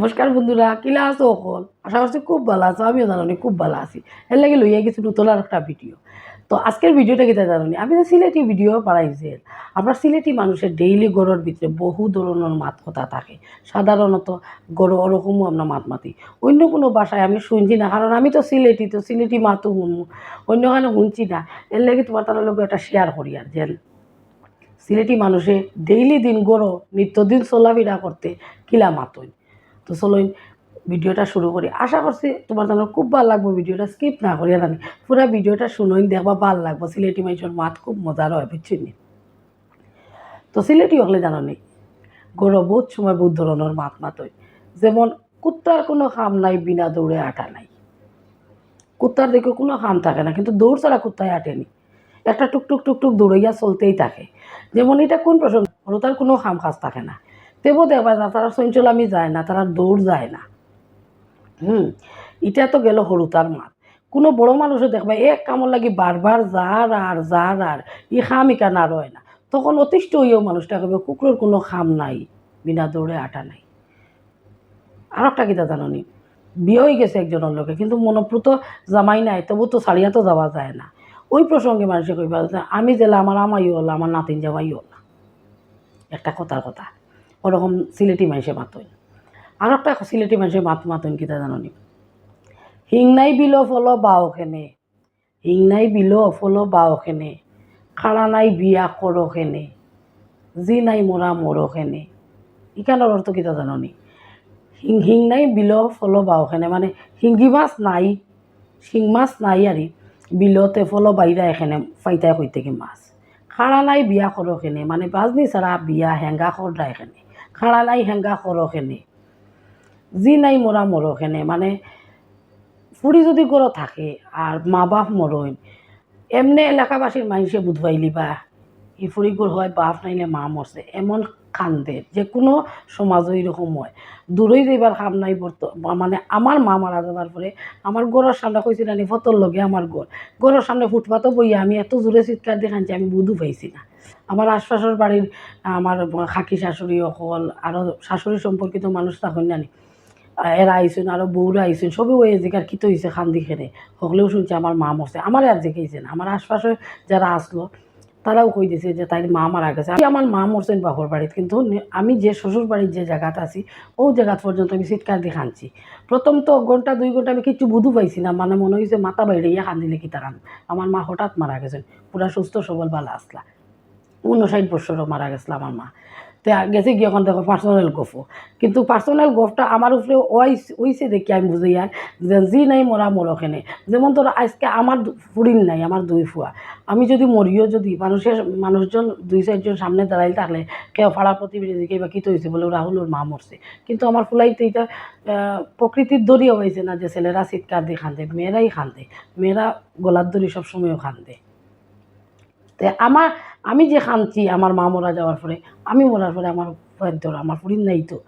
নমস্কার বন্ধুরা, কিলা আছো অকল? আশা করছি খুব ভালো আছো, আমিও জানি খুব ভালো আছি। এর লাগে লইয়া গেছি নতুন আর একটা ভিডিও। তো আজকের ভিডিওটা কিতা জানি আমি তো সিলেটি ভিডিও বানাইছি আমরা সিলেটি মানুষের ডেইলি গড়ের ভিতরে বহু ধরনের মাত কথা থাকে। সাধারণত গড় ওরকমও আমরা মাত মাতি অন্য কোনো ভাষায় আমি শুনছি না কারণ আমি তো সিলেটি তো সিলেটি মাতও শুনব অন্য কারণে শুনছি না। এর লাগে তোমার তার লোক একটা শেয়ার করি আর যেন সিলেটি মানুষে ডেইলি দিন গড়ো নিত্যদিন চলাফেরা করতে কিলা মাতই। তো চলুন ভিডিওটা শুরু করি। আশা করছি তোমার জন্য খুব ভালো লাগবে ভিডিওটা স্কিপ না করি জানি। পুরো ভিডিওটা শুনোই দেখবা ভালো লাগবে। সিলেটি মানুষের মাত খুব মজার হয় বুঝছেন? তো সিলেটি হলে জানো নি গরো বহুত সময় বহুত ধরনের মাত মাতই যেমন, কুত্তার কোনো খাম নাই, বিনা দৌড়ে আটা নাই। কুত্তার দিকে কোনো খাম থাকে না, কিন্তু দৌড় ছাড়া কুত্তায় আটেনি একটা টুকটুক টুকটুক দৌড়াইয়া চলতেই থাকে। যেমন, এটা কোন প্রসঙ্গ? তার কোনো খাম খাস থাকে না। তেবো দেখবা না, তারা চঞ্চলামি যায় না, তারা দৌড় যায় না। হুম, এটা তো গেল হরুতার মাত কোনো বড় মানুষও দেখবা এক কামর লাগি বারবার যার আর যার আর, ই খাম ইকা না রয় না? তখন অতিষ্ঠ হইয়াও মানুষটা কবে কুকুরের কোনো খাম নাই, বিনা দৌড়ে আটা নাই। আর একটা কিতা জাননি বিয়ে হয়ে গেছে একজনের লোকে কিন্তু মনোপ্রুত জামাই নাই, তবু তো ছাড়িয়া তো যাওয়া যায় না। ওই প্রসঙ্গে মানুষে কইবা, আমি জেলা আমার আমাই হল আমার নাতিন জামাই হল একটা কথার কথা। ওরকম সিলেটি মানুষে মাতই আর একটা সিলেটি মানুষের মাত মাতন কিতা জাননি হিংনাই বিল ফল বাওখেনে হিংনাই বিল ফল বাওখেনে খাড়া নাই বিয়া করখেনে জি নাই মরা মরখেনে ইকানোর অর্থ কিতা জাননি হিং হিং নাই বিল ফল বাওখেনে মানে হিঙ্গি মাছ নাই, শিং মাছ নাই আরি, বিলতে ফল বাইরা এখানে ফাইতাই হইতে কি মাছ। খাড়া নাই বিয়া করখেনে মানে বাজনি ছাড়া বিয়া হেঙ্গা খরডা এখানে খাড়া নাই হেঙ্গা করখেনে যি নাই মরা মরখেনে মানে ফুড়ি যদি গড় থাকে আর মা বাপ মরইন এমনি এলাকাবাসীর মানুষে বুধবাইলি বা ই ফুড়ি গড় হয়, বাপ নাইলে মা মরছে এমন কান্দে যে কোনো সমাজও এরকম হয়। দূরই যাইবার কাম নাই বর্ত মানে আমার মা মারা যাবার পরে আমার গড়ের সামনে কইছি নানি ফতর লগে আমার গড় গড়ের সামনে ফুটপাতও বইয়া আমি এত জোরে চিৎকার দেখানছি আমি বুধু পাইছি না। আমার আশপাশের বাড়ির, আমার খাকি শাশুড়ি অকল আরও শাশুড়ি সম্পর্কিত মানুষ তখন জানি। এরা আইসুন আরও বউরা আইসুন সবই ওই জিকার কিতো হয়েছে খান্দি খেনে হকলেও শুনছে আমার মা মরছে, আমার আর জিকাইছে না। আমার আশপাশে যারা আসলো তারাও কই দিছে যে তাই মা মারা গেছে। আমি আমার মা মরছেন বাপর বাড়িতে, কিন্তু আমি যে শ্বশুর বাড়ির যে জায়গাতে আছি, ও জায়গা পর্যন্ত আমি চিৎকার দিয়ে খানছি। প্রথম তো ঘণ্টা, দুই ঘণ্টা আমি কিছু বুধু পাইছি না মানে মনে হয়েছে মাথা বাইরে ইয়া খান্দিলে কি তারান আমার মা হঠাৎ মারা গেছেন পুরা সুস্থ সবল বালা আসলা। উনষাট বছরও মারা গেছিল আমার মা। তে গেছে গিয়ে এখন দেখো পার্সোনাল গফও কিন্তু পার্সোনাল গফটা আমার উপরে ওইছে দেখি আমি বুঝি আর, যে জি নাই মরা মরখানে যেমন ধরো আজকে আমার ফুরিন নাই, আমার দুই ফুয়া। আমি যদি মরিও যদি মানুষের, মানুষজন দুই চারজন সামনে দাঁড়াই থাকলে কেউ পাড়া প্রতিবেশী কে বা কী হয়েছে বলে রাহুলের মা মরছে। কিন্তু আমার ফুলাইতে এটা প্রকৃতির দড়িও হয়েছে না যে ছেলেরা চিৎকার দিয়ে খান্দে, মেয়েরাই খান্দে। মেয়েরা গলার দড়ি সবসময়ও খান্দে। তে আমার আমি যে খানছি আমার মা মরা যাওয়ার পরে, আমি মরার পরে আমার ফয়েন্তের আমার ফুরিন নাই তো।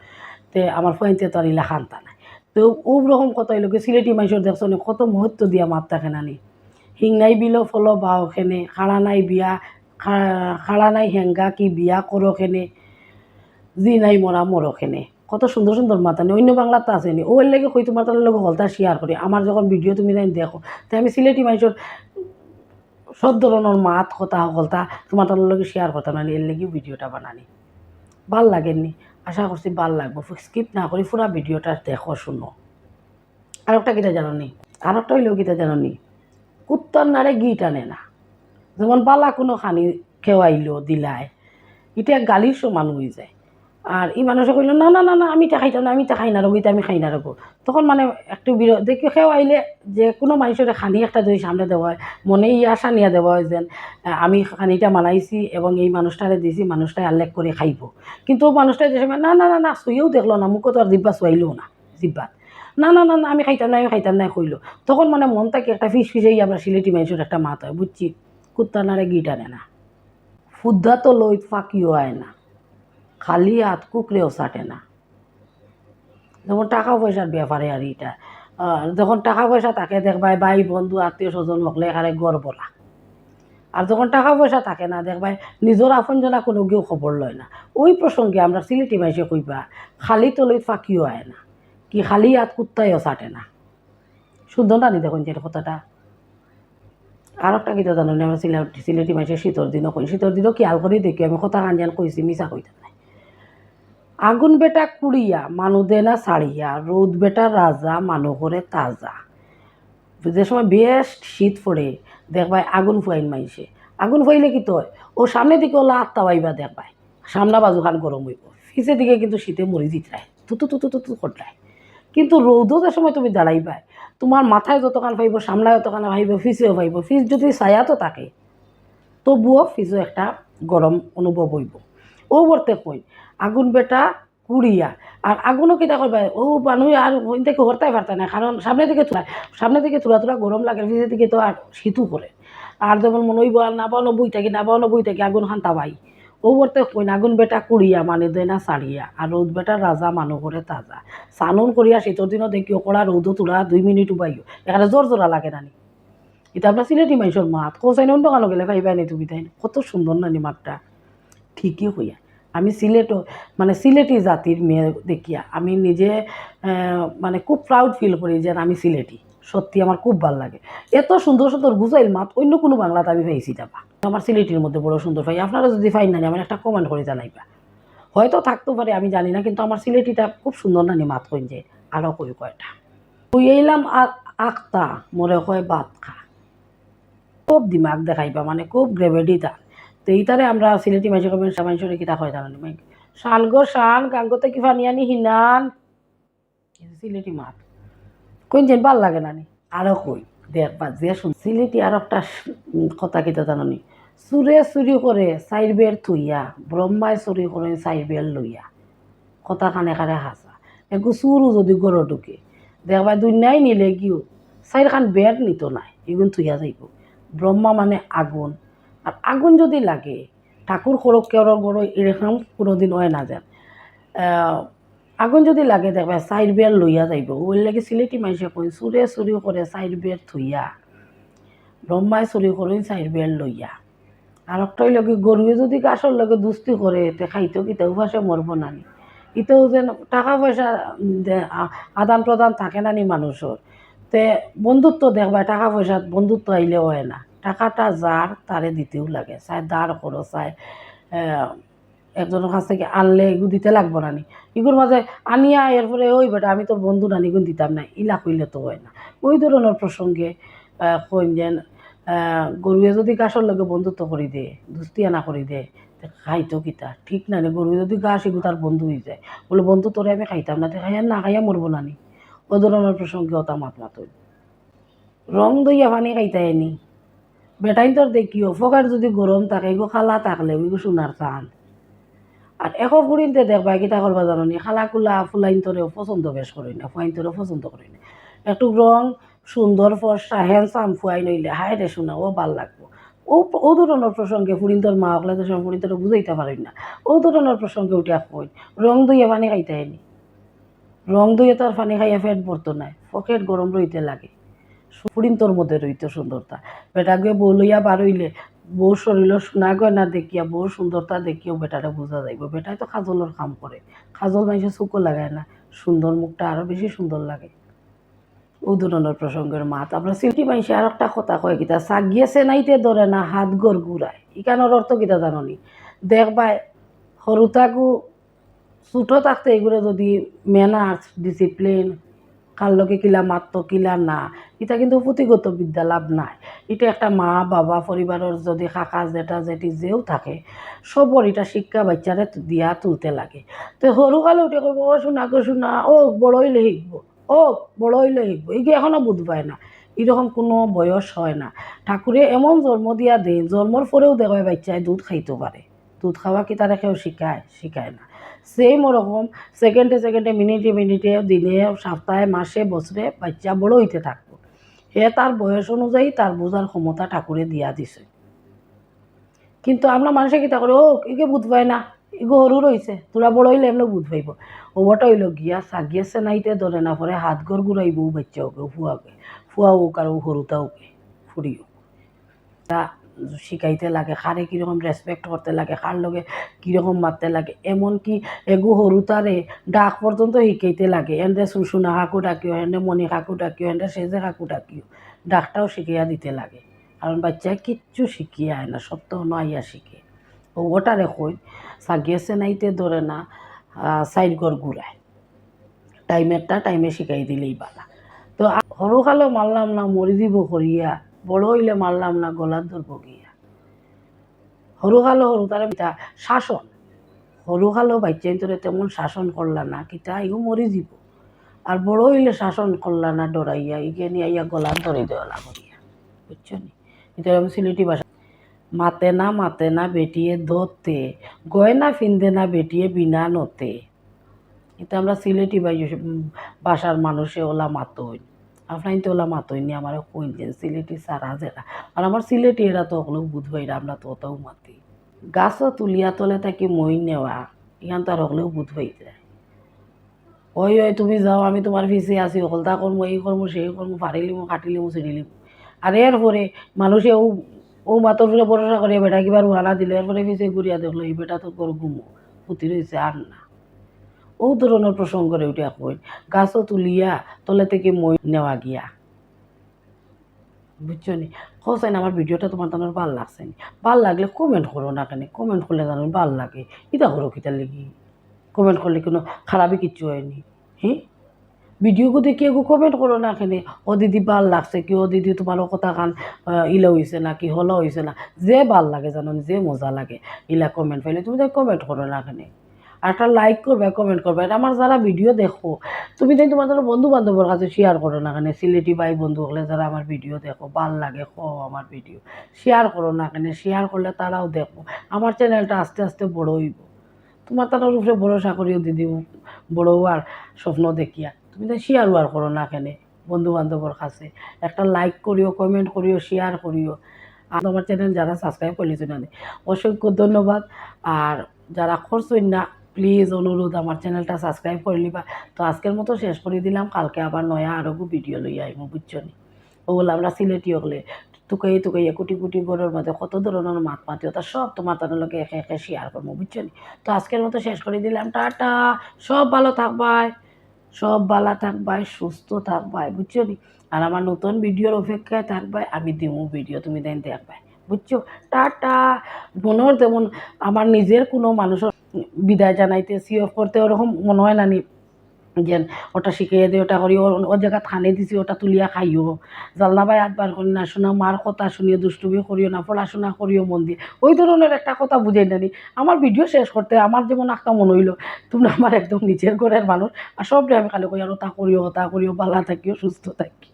তে আমার ফয়েন্তে তো আর খানতা নাই। তো ও রকম কত এলোকে সিলেটি মানুষের দেখছ কত মহত্ব দিয়া মাত্রা খেনানি হিং নাই বিল ফল বাও খেনে খাড়া নাই বিয়া খাড়া নাই হেঙ্গা কি বিয়া করো খেনে জি নাই মরা মরো খেনে। কত সুন্দর সুন্দর মাতানি অন্য বাংলাতে আসেনি ওর লেগে কই তোমার তার লগে হলতা শেয়ার করি আমার যখন ভিডিও তুমি দেখো তাই আমি সিলেটি মানুষের সব ধরনের মাত কথা হলতা তোমার লগে শেয়ার করতাম না এর লেগে ভিডিওটা বানানি ভালো লাগেননি আশা করছি ভালো লাগবো। স্কিপ না করি পুরা ভিডিওটা দেখো, শুনো। আর একটা কিটা জানো নি, আর একটা হইলেও কিটা জানো নি, কুত্তর নারে গি টানে না। যেমন বালা কোনো খানি খেওয়াইলো দিলাই এটা গালির সমান হয়ে যায়। আর এই মানুষে কইল, না না না না, আমি খাইতাম না, আমি এটা খাই না এটা আমি খাই না রবো তখন মানে একটু বিরো দেখি খেওয়াইলে যে কোনো মানুষের খানি একটা যদি সামনে দেওয়া হয় মনে ই আশা নিয়ে দেওয়া হয় যেন আমি খানিটা মানাইছি এবং এই মানুষটারে দিছি, মানুষটাই আল্লেখ করে খাইব। কিন্তু ও মানুষটা যে সময়, না না না না শুয়েও দেখল না মুখও তো আর জিব্বা চুয়াইলেও না, জিব্বাত। না না না না, আমি খাইতাম না আমি খাইতাম না কইলো। তখন মানে মন থেকে একটা ফিস ফিসেই আমরা সিলেটি মানুষের একটা মাত হয় বুঝছি কুত্তা নারে গিটা নে না ফুদ্ধা তো লই ফাঁকিও হয় না খালি হাত কুকরেও চাটে না। যেমন টাকা পয়সার ব্যাপারে আর এটা যখন টাকা পয়সা থাকে দেখবাই ভাই বন্ধু, আত্মীয় স্বজন হকলে এখানে গড় বলা। আর যখন টাকা পয়সা থাকে না দেখবাই নিজের আপনজনা কোনো কেউ খবর লয় না। ওই প্রসঙ্গে আমরা সিলেটি মাইসে কইবা খালি তলৈ ফাঁকিও আয় না। কি খালি হাত কুত্তাইও চাটে না। সুন্দর না নি দেখুন যে কথাটা? আর একটা কিতা জানো আমার সিলেটি মাসে শীতর দিনও কই, শীতর দিনও খেয়াল করে দেখি, আমি কথা কাঞ্জান কইছি মিশা কইতে নাই। আগুন বেটা কুড়িয়া, মানু দে না ছাড়িয়া, রোদ বেটা রাজা, মানু করে তাজা। যে সময় বেশ শীত পড়ে দেখবাই আগুন ফুয়াইন মাইছে। আগুন ফুয়াইলে কি তো? ও সামনে দিকে ওলা আত্মা পাইবা দেখবাই সামনা বাজু খান গরম হইব। ফিসের দিকে কিন্তু শীতে মরি জিতরায়। তুতু তুতু তুতু কটলায় কিন্তু রৌদও যে সময় তুমি দাঁড়াইবাই তোমার মাথায় যতক্ষণ পাইব সামলায় যতক্ষণ পাইব ফিসেও পাইব ফিস যদি ছায়া তো থাকে, তবুও ফিসও একটা গরম অনুভব হইব। ও বলতে কই? আগুন বেটা কুড়িয়া। আর আগুনও কিতা করবে ও মানুষ আর ওই থেকে হরতাই পারতে না কারণ সামনে থেকে তুলা সামনে থেকে তুলা তুলা গরম লাগে ফিসের দিকে তো আর শীতও করে আর যেমন মনে হইব আর নাবানো বই থাকি নাবানো বই থাকি আগুন খান তাবাই ও বলতে কই আগুন বেটা কুড়িয়া মানে দেয় না সারিয়া আর রোদ বেটা রাজা মানুহ করে তাজা সানুন করিয়া শীতর দিনও দেখি ওকড়া রৌদও তোলা, দুই মিনিট উবাইও এখানে জোর জোরা লাগে নানি। এটা আপনার সিলেটি মানুষের মাত কোসাই অন্য কানো গেলে পাইবাই নি তুমি তাই না? কত সুন্দর নানি মাতটা। ঠিকই হইয়া। আমি সিলেটও মানে সিলেটি জাতির মেয়ে দেখিয়া আমি নিজে মানে খুব প্রাউড ফিল করি যে আমি সিলেটি। সত্যি আমার খুব ভালো লাগে। এত সুন্দর সুন্দর গুজাইল মাত অন্য কোনো বাংলাতে আমি পাইছি যাবা আমার সিলেটির মধ্যে বড় সুন্দর পাই। আপনারা যদি ফাইন নানি, আমার একটা কমেন্ট করে জানাইবা। হয়তো থাকতেও পারে, আমি জানি না, কিন্তু আমার সিলেটিটা খুব সুন্দর নানি মাত কইন যে আরও কই কয়টা। তুই এইলাম আখতা, মোরে কয় বাত খা খুব দিমাগ দেখাইবা মানে খুব গ্রেভিটি তা এইটারে আমরা সিলেটি মাইসে কবেন সামাইশরে কিতা হয় জানানি? মাই শান গো শান, গাঙ্গতে কি আনি? হিনান। সিলেটি মাত কইন যেন ভালো লাগে নানি আরও কই? দেখবা যে শুন। সিলেটি আর একটা কথা কিতা জানানি চুরে চুরি করে চাইর বের থুইয়া ব্রহ্মায় চুরি করে চাইর বের লইয়া, কথা কানে কানে হাসা একটু চুরও যদি গড় ঢুকে। দেখবা দুনিয়াই নিলে গিও চাইর খান বের নিত নাই এগুন থুইয়া যাইব ব্রহ্মা মানে আগুন আর আগুন যদি লাগে, ঠাকুর খড়ক কেওর বড় এরকম কোনোদিন হয় না যান। আগুন যদি লাগে দেখবা চাইর বের লইয়া যাইব। ওই লাগে সিলেটি মাইসে কই চুরে চুরি করে চাইর বের থুইয়া। ব্রহ্মায় চুরি করে চাইর বের লইয়া। আর একটাই লগে গরুয়ে যদি গাছর লগে দুস্তি করে তে খাইতেও কি তেও পাশে মরব নানি। ইতেও যেন টাকা পয়সা আদান প্রদান থাকে নানি মানুষের তে বন্ধুত্ব দেখবা, টাকা পয়সা বন্ধুত্ব আইলে হয় না। টাকাটা যার, তারে দিতেও লাগে। চাই দাঁড় করো, চাই একজনের কাছ থেকে আনলে এগু দিতে লাগবো নানি ইগুর মাঝে আনিয়া এরপরে, ওই বেটা, আমি তোর বন্ধু নানি গুণ দিতাম না, ইলা কইলে তো হয় না। ওই ধরনের প্রসঙ্গে কইন যেন গরুয়ে যদি গাছর লগে বন্ধুত্ব করি দে, দুস্তি আনা করি দে খাইতো কিতা? ঠিক না রে গরুয়ে যদি গাছ এগু তার বন্ধু হয়ে যায়। বলে, বন্ধু, তোরে আমি খাইতাম না খাইয়া না খাইয়া মরবো নানি ও ধরনের প্রসঙ্গে ওটা মাত মাত রং দইয়া পানি খাইতে আনি বেটাইন তোর দেখিও ফকার যদি গরম থাকে এগো খালা থাকলে ওইগো সোনার চান। আর এশ ফুরিনতে দেখবা কিতা করবা জানো নি খালা কুলা ফুলাইন পছন্দ বেশ করি না ফুয়াইন তোরেও পছন্দ করি না। একটু রং সুন্দর ফর্সা হ্যান্ডসাম ফুয়াই নইলে হায় রে শোনা ও ভালো লাগবো। ও ও ধরনের প্রসঙ্গে ফুরিন্তর মা হকলে তো সময় ফুরিন্তর বুঝাইতে পারি না। ও ধরনের প্রসঙ্গে উঠে কই রং দইয়া পানি খাইতে আইনি রং দইয়ে তো আর পানি খাইয়া ফেট ভরতো নাই। পকেট গরম রইতে লাগে। ফুরিন্তর মধ্যে রইতো সুন্দরতা। বেটা গিয়ে বউ লইয়া বার হইলে বউ শরীর সোনা গয়না দেখিয়া বউ সুন্দরতা দেখিয়াও বেটারে বোঝা যাইব। বেটাই তো খাজলের কাম করে। খাজল মানুষের চুকো লাগায় না, সুন্দর মুখটা আরও বেশি সুন্দর লাগে। ধরনের প্রসঙ্গের মাত। আপনার সিলটি মানুষে আর একটা কথা কয় কিতা সাগিয়ে সেনাইতে ধরে না, হাত গর গুড়ায়। ইকানোর অর্থ কিতা জাননি? দেখবাই সরু থাকু ছোটো থাকতে এগুলো যদি ম্যানার্স ডিসিপ্লিন কার লোকে কিলা মাত্র কিলা না এটা কিন্তু পুঁথিগত বিদ্যা, লাভ নাই। এটা একটা মা, বাবা, পরিবারের যদি কাকা, জেঠা, জেঠি যেও থাকে, সবর এটা শিক্ষা বাচ্চারে দিয়া তুলতে লাগে। তো সৰুকালে উঠে কব ও শোনা গো, শোনা ও বড় হইলে শিখব ও বড় হইলে শিখব এগুলো এখনও বুঝ পায় না এরকম কোনো বয়স হয় না। ঠাকুরে এমন জন্ম দিয়া দেন জন্মর পরেও দেখবে বাচ্চায় দুধ খাইতে পারে দুধ খাওয়া কি তারা কেউ শিখায় শিখায় না। সেম ওরকম সেকেন্ডে সেকেন্ডে মিনিটে মিনিটে দিনে, সপ্তাহে, মাসে বছরে বাচ্চা বড় হইতে থাকব হে তার বয়স অনুযায়ী তার বোঝার ক্ষমতা ঠাকুরে দিয়া দিছে। কিন্তু আমরা মানুষে কীটা করি, ও, একে বুধ পায় না, এগো সরু রয়েছে তোরা বড় হইলে এমনি বুধ পাইব। ওটা হইল গিয়া সাগিয়েছে নাইতে ধরে না পরে হাত ঘর ঘুরাইব বাচ্চা ওকে ফুয়াকে ফুয়া হোক আর সরুতা ওকে ফুরিও তা শিখাইতে লাগে খারে কীরকম রেসপেক্ট করতে লাগে খার লগে কীরকম মারতে লাগে। এমনকি এগু সৰু তাৰে ডাক পর্যন্ত শিকাইতে লাগে। এনে সুসুনা কাকু ডাকিও এনে মণি কাকু ডাকিও এনে সেজে কাকু ডাকিও। ডাকটাও শিখিয়া দিতে লাগে। কারণ বাচ্চায় কিচ্ছু শিখিয়ে আয় না সত্য আইয়া শিখে ও ওটারে কই সাগিয়েছে নাইতে ধরে না সাইড ঘর ঘুরায় টাইমেরটা টাইমে শিখাই দিলেই বালা। তো সৰু কালো মারলাম না মরি দিব করিয়া বড় হইলে মারলাম না, গলার ধরব গিয়া সৰু কালো সৰু তার পিতা, শাসন। সৰু কালো বাচ্চাই তোরে তেমন শাসন করলা না, কিতা ইগো মরি দিব। আর বড় হইলে শাসন করলা না ডরাইয়া, ইগে নিয়ে আইয়া গলার ধরে দেওয়া করিয়া বুঝছ নি? এটা আমি সিলেটি ভাষা। মাতে না মাতে না, বেটিয়ে ধরতে। গয়না ফিনদে না, বেটিয়ে বিনা নতে। এটা আমরা সিলেটি ভাষার মানুষে ওলা মাতই। আপনার তো ওলা মাতই নি আমার কইলেন সিলেটি সারা যেটা আর আমার সিলেটি এরা তো ওগুলো বুধবাই আমরা তো ওটাও মাতি। গাছও তুলিয়া তলে তাকে মই নেওয়া ইখান তো আর ওগুলো বুধবাই যায়। ওই ওই তুমি যাও, আমি তোমার পিছিয়ে আছি হলতা করব এই করব সেই করব ফাড়িলিমো কাটিলিমো ছিঁড়িলিমো আর এরপরে মানুষে ও ও মাতর উপরে ভরসা করে বেটা কিবার উহানা দিলে এরপরে পিছিয়ে ঘুরিয়া দেখল এই বেটা তো করো ঘুমো পুতি রয়েছে আর না ও ধরনের প্রসঙ্গরে উঠে কই গাছও তুলিয়া, তলে থেকে মই নেওয়া গিয়া। বুঝছ নি? হোসেন আমার ভিডিওটা তোমার তোমার ভালো লাগছে নি? ভালো লাগলে কমেন্ট করো না কেন? কমেন্ট করলে জানো ভালো লাগে। ইটা করো কিটার লেগে। কমেন্ট করলে কোনো খারাপই কিচ্ছু হয়নি হ্যাঁ ভিডিওকে দেখি একো কমেন্ট করো না কেন? ও দিদি ভালো লাগছে কি ও দিদি তোমারও কথা কান ইলা হয়েছে না কি, হলো হয়েছে না? যে ভালো লাগে জানো যে মজা লাগে। ইলা কমেন্ট পাইলে তুমি তাই কমেন্ট করো না কেন? আর একটা লাইক করবে কমেন্ট করবে। আর আমার যারা ভিডিও দেখো, তুমি তাই তোমাদের বন্ধু বান্ধবের কাছে শেয়ার করো না কেন সিলেটি ভাই বন্ধু হলে যারা আমার ভিডিও দেখো, ভালো লাগে, খো আমার ভিডিও শেয়ার করো না কেন শেয়ার করলে তারাও দেখো। আমার চ্যানেলটা আস্তে আস্তে বড় হইব। তোমার তার উপরে ভরসা করিও দিদি বড় হওয়ার স্বপ্ন দেখিয়া। তুমি তো শেয়ার আর করো না কেন বন্ধু বান্ধবর কাছে, একটা লাইক করিও কমেন্ট করিও শেয়ার করিও। আর আমার চ্যানেল যারা সাবস্ক্রাইব করলিছ না অসংখ্য ধন্যবাদ। আর যারা করছই না প্লিজ অনুরোধ, আমার চ্যানেলটা সাবস্ক্রাইব করে লিবা তো আজকের মতো শেষ করে দিলাম, কালকে আবার নয়া আরও ভিডিও লই বুঝছ নি? ওগুলো আমরা সিলেটি হলে তুকাই তুকাইয়া কুটি কুটি গরুর মধ্যে কত ধরনের মাত মাতি সব তোমার তার একে একে শেয়ার করব, বুঝছ নি? তো আজকের মতো শেষ করে দিলাম, টাটা। সব ভালো থাকবাই, সব ভালো থাকবাই, সুস্থ থাকবাই, বুঝছ নি? আর আমার নতুন ভিডিওর অপেক্ষায় থাকবাই, আমি দিমু ভিডিও তুমি দেন দেখবাই, বুঝছ? টাটা। মনের তেমন আমার নিজের কোনো মানুষের বিদায় জানাইতে অফ করতে ওরকম মনে হয় না নি যে ওটা শিখিয়ে দিয়ে, ওটা করি ওর জায়গা থানে দিছি, ওটা তুলিয়া খাইও। জালনা বাই আটবার করি না, শোনা মার কথা শুনিও, দুষ্টুমি করিও না, পড়াশোনা করিও মন দিয়ে। ওই ধরনের একটা কথা বুঝাই নানি আমার ভিডিও শেষ করতে আমার যেমন একটা মনে হইল তুমি আমার একদম নিজের ঘরের মানুষ, আর সব আমি খালি কই, আর তা করিও তা করিও ভালো থাকিও, সুস্থ থাকিও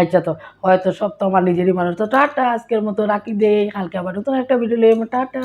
আচ্ছা তো, হয়তো সব তো আমার নিজেরই মানুষ। তো টাটা, আজকের মতো রাখি দে, কালকে আবার নতুন একটা ভিডিও টাটা।